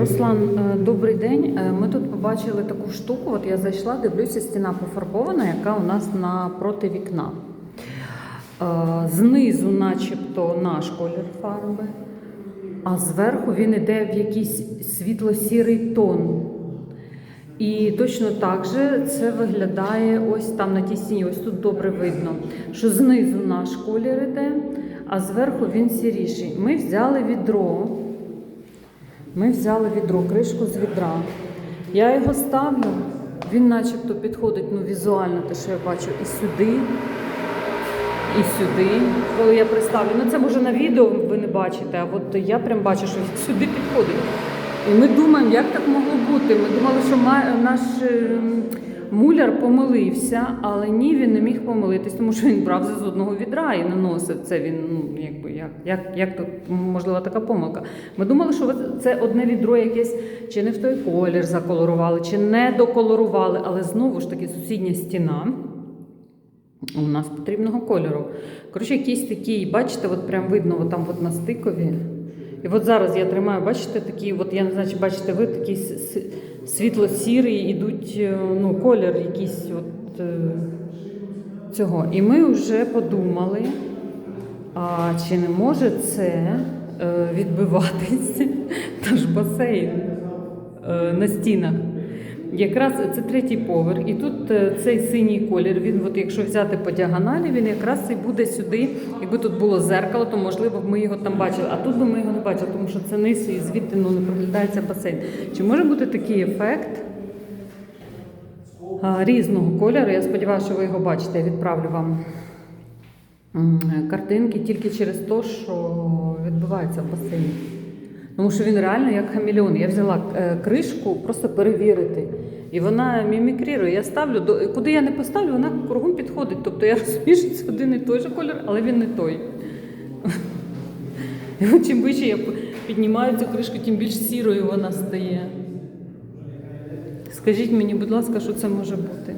Руслан, е, добрий день. Е, Ми тут побачили таку штуку. От я зайшла, дивлюся, стіна пофарбована, яка у нас напроти вікна. Е, Знизу, начебто, наш колір фарби, а зверху він йде в якийсь світло-сірий тон. І точно так же це виглядає ось там на тій стіні, ось тут добре видно, що знизу наш колір іде, а зверху він сіріший. Ми взяли відро. Ми взяли відро, кришку з відра. Я його ставлю, він начебто підходить ну, візуально, те, що я бачу, і сюди, і сюди. Коли я приставлю, ну це може на відео ви не бачите, а от я прям бачу, що він сюди підходить. І ми думаємо, як так могло бути. Ми думали, що наш е, муляр помилився, але ні, він не міг помилитись, тому що він брав з одного відра і наносив це. Він ну якби як, як, як тут можлива така помилка. Ми думали, що це одне відро якесь чи не в той колір заколорували, чи не доколорували, але знову ж таки сусідня стіна. У нас потрібного кольору. Коротше, якийсь такий, бачите, от прям видно, от там от на стикові. І от зараз я тримаю, бачите, такі, от я не знаю, чи бачите ви, такий с- с- світло-сірий, ідуть, е, ну, колір якийсь от е, цього. І ми вже подумали, а чи не може це е, відбиватись наш басейн на стінах. Якраз це третій поверх, і тут е, цей синій колір. Він, от якщо взяти по діагоналі, він якраз і буде сюди. Якби тут було зеркало, то можливо б ми його там бачили. А тут би ми його не бачили, тому що це низ і звідти ну, не проглядається басейн. Чи може бути такий ефект різного кольору? Я сподіваюся, що ви його бачите. Я відправлю вам картинки тільки через те, що відбувається в басейні. Тому що він реально як хамелеон. Я взяла е, кришку просто перевірити. І вона мімікрірує. Я ставлю, до- куди я не поставлю, вона кругом підходить. Тобто я розумію, що це один і той же колір, але він не той. Чим вище я піднімаю цю кришку, тим більш сірою вона стає. Скажіть мені, будь ласка, що це може бути?